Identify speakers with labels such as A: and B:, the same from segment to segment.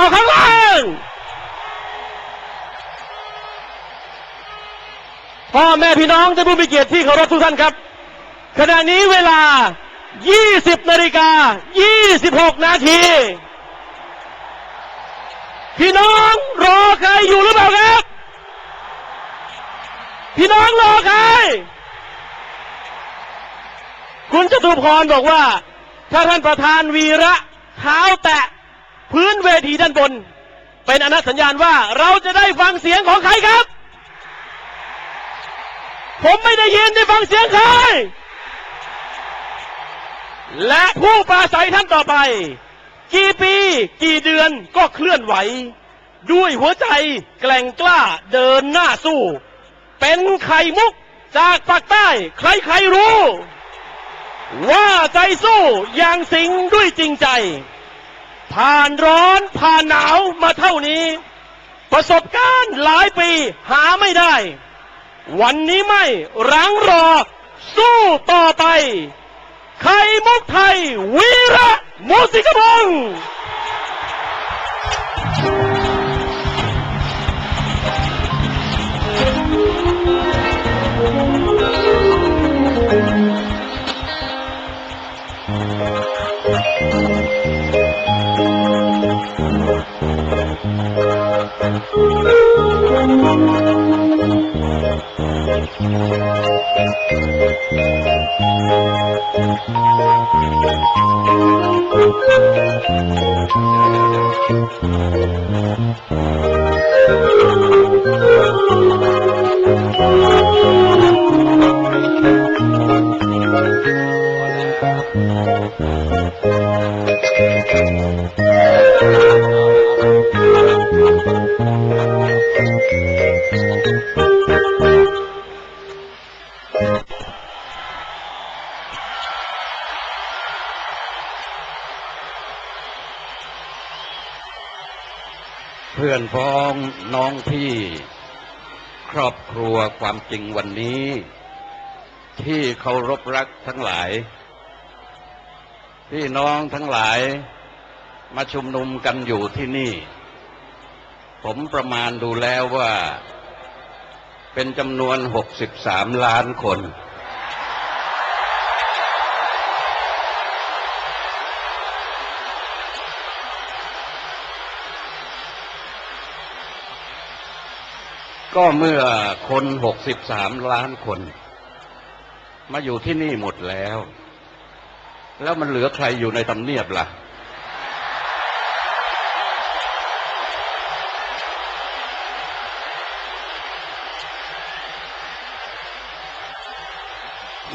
A: เอาข้างล่างพ่อแม่พี่น้องท่านผู้มีเกียรติที่เคารพทุกท่านครับ ขณะนี้เวลา 20นาฬิกา 26 นาที พี่น้องรอใครอยู่หรือเปล่าครับ พี่น้องรอใคร คุณจตุพรบอกว่า ถ้าท่านประธานวีระเท้าแตะ พื้นเวทีด้านบน เป็นอนัสัญญาณว่าเราจะได้ฟังเสียงของใครครับ ผมไม่ได้ยินได้ฟังเสียงใคร และผู้ปราศัยท่านต่อไป กี่ปี กี่เดือนก็เคลื่อนไหว ด้วยหัวใจแกล่งกล้าเดินหน้าสู้ เป็นไข่มุกจากปากใต้ ใครๆรู้ ว่าใจสู้อย่างสิงด้วยจริงใจ ผ่านร้อนผ่านหนาวมาเท่านี้ ประสบการณ์หลายปีหาไม่ได้ วันนี้ไม่รังรอ สู้ต่อไป ไข่มุกไทย วีระมุสิกพง ศ์
B: เพื่อนพ้องน้องพี่ครอบครัวความจริงวันนี้ ที่เคารพรักทั้งหลาย พี่น้องทั้งหลายมาชุมนุมกันอยู่ที่นี่ ผมประมาณดูแล้วว่า เป็นจำนวน 63 ล้านคน ก็เมื่อคน 63 ล้านคน มาอยู่ที่นี่หมดแล้ว แล้วมันเหลือใครอยู่ในตำเนียบล่ะ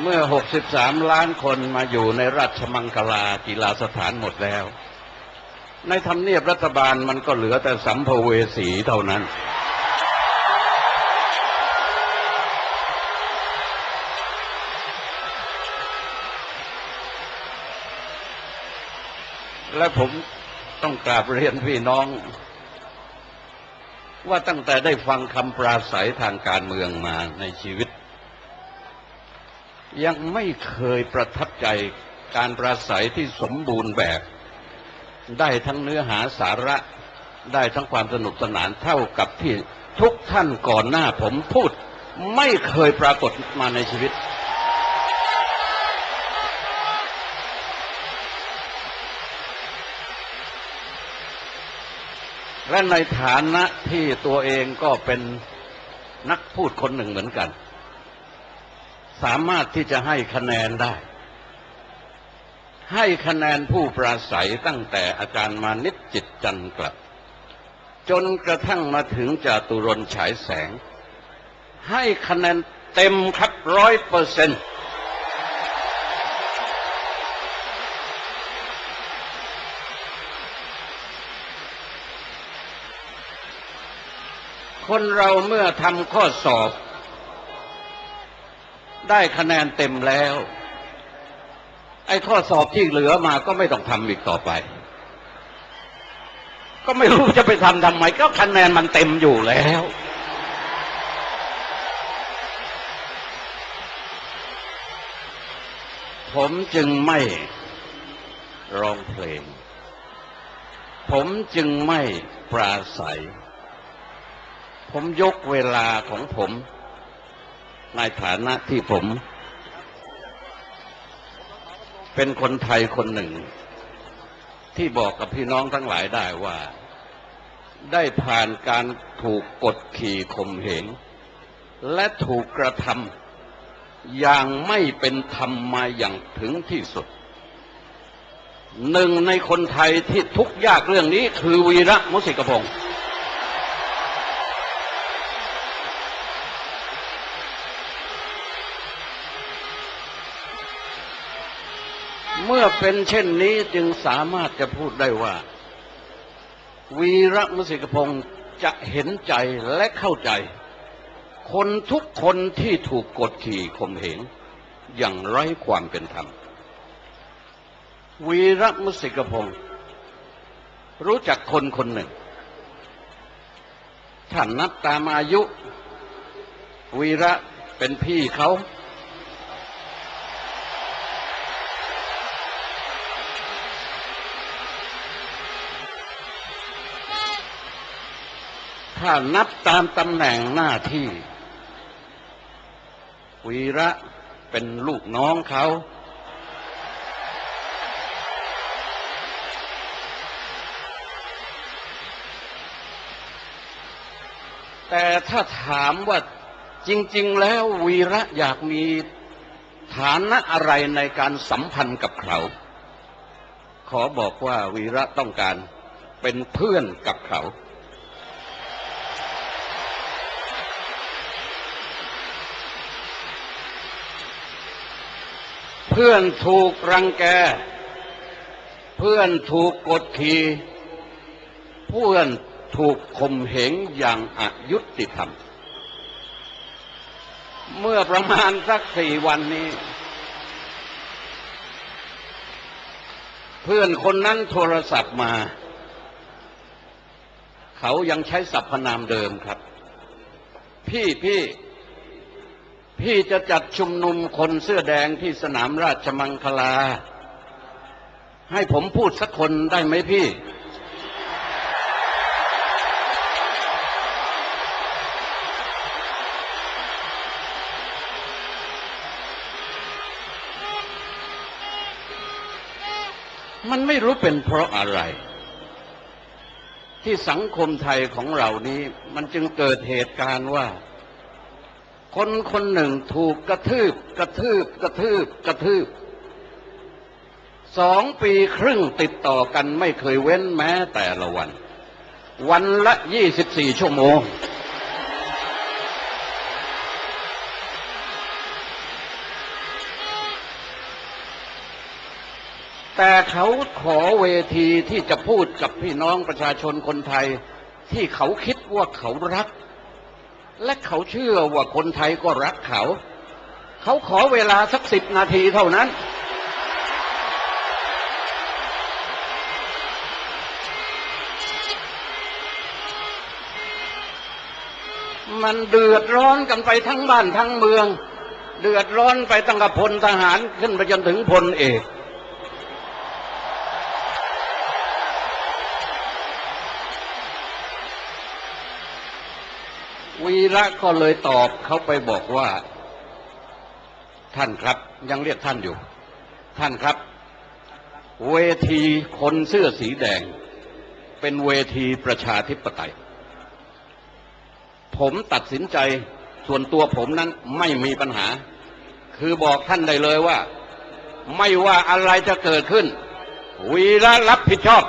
B: เมื่อ 63 ล้านคนมาอยู่ในราชมังคลากีฬาสถานหมดแล้ว ในทำเนียบรัฐบาลมันก็เหลือแต่สัมภเวสีเท่านั้น และผมต้องกราบเรียนพี่น้อง ว่าตั้งแต่ได้ฟังคำปราศัยทางการเมืองมาในชีวิต ยังไม่เคยประทับใจการปราศัยที่สมบูรณ์แบบ ได้ทั้งเนื้อหาสาระได้ทั้งความสนุกสนานเท่ากับที่ทุกท่านก่อนหน้าผมพูด ไม่เคยปรากฏมาในชีวิต และในฐานะที่ตัวเองก็เป็นนักพูดคนหนึ่งเหมือนกัน สามารถที่จะให้คะแนนได้ ให้คะแนนผู้ปราศัยตั้งแต่อาจารย์มานิดจิตจันทร์กลับ จนกระทั่งมาถึงจาตุรนฉายแสง ให้คะแนนเต็มครับร้อยเปอร์เซ็นต์ คนเราเมื่อทำข้อสอบ ได้คะแนนเต็มแล้ว ไอ้ข้อสอบที่เหลือมาก็ไม่ต้องทำอีกต่อไป ก็ไม่รู้จะไปทำทำไม ก็คะแนนมันเต็มอยู่แล้วผมจึงไม่ร้องเพลง ผมจึงไม่ปราศัย ผมยกเวลาของผม ในฐานะที่ผม เป็นคนไทยคนหนึ่ง ที่บอกกับพี่น้องทั้งหลายได้ว่า ได้ผ่านการถูกกดขี่ข่มเหงและถูกกระทำอย่างไม่เป็นธรรมมาอย่างถึงที่สุด หนึ่งในคนไทยที่ทุกข์ยากเรื่องนี้คือวีระมุสิกพงศ์ เมื่อเป็นเช่นนี้จึงสามารถจะพูดได้ว่า วีระมุสิกพงศ์จะเห็นใจและเข้าใจ คนทุกคนที่ถูกกดขี่ข่มเหงอย่างไร้ความเป็นธรรม วีระมุสิกพงศ์รู้จักคนคนหนึ่งท่านนับตามอายุ วีระเป็นพี่เขา ถ้านับตามตำแหน่งหน้าที่ วีระเป็นลูกน้องเขา แต่ถ้าถามว่าจริง ๆ แล้ววีระอยากมีฐานะอะไรในการสัมพันธ์กับเขา ขอบอกว่าวีระต้องการเป็นเพื่อนกับเขา เพื่อนถูกรังแก เพื่อนถูกกดขี่เพื่อนถูกข่มเหงอย่างอายุติธรรม เมื่อประมาณสักสี่วันนี้ เพื่อนคนนั้นโทรศัพท์มา เขายังใช้สรรพนามเดิมครับ พี่พี่ พี่จะจัดชุมนุมคนเสื้อแดงที่สนามราชมังคลา ให้ผมพูดสักคนได้ไหมพี่ มันไม่รู้เป็นเพราะอะไร ที่สังคมไทยของเรานี้ มันจึงเกิดเหตุการณ์ว่า คนคนหนึ่งถูกกระทืบ กระทืบ กระทืบ กระทืบ สองปีครึ่งติดต่อกันไม่เคยเว้นแม้แต่ละวัน วันละยี่สิบสี่ชั่วโมง แต่เขาขอเวทีที่จะพูดกับพี่น้องประชาชนคนไทย ที่เขาคิดว่าเขารัก และเขาเชื่อว่าคนไทยก็รักเขา เขาขอเวลาสักสิบนาทีเท่านั้น มันเดือดร้อนกันไปทั้งบ้านทั้งเมือง เดือดร้อนไปตั้งแต่พลทหารขึ้นไปจนถึงพลเอก วีระก็เลยตอบเขาไปบอกว่า ท่านครับ ยังเรียกท่านอยู่ ท่านครับ เวทีคนเสื้อสีแดง เป็นเวทีประชาธิปไตย ผมตัดสินใจส่วนตัวผมนั้นไม่มีปัญหา คือบอกท่านได้เลยว่า ไม่ว่าอะไรจะเกิดขึ้น วีระรับผิดชอบ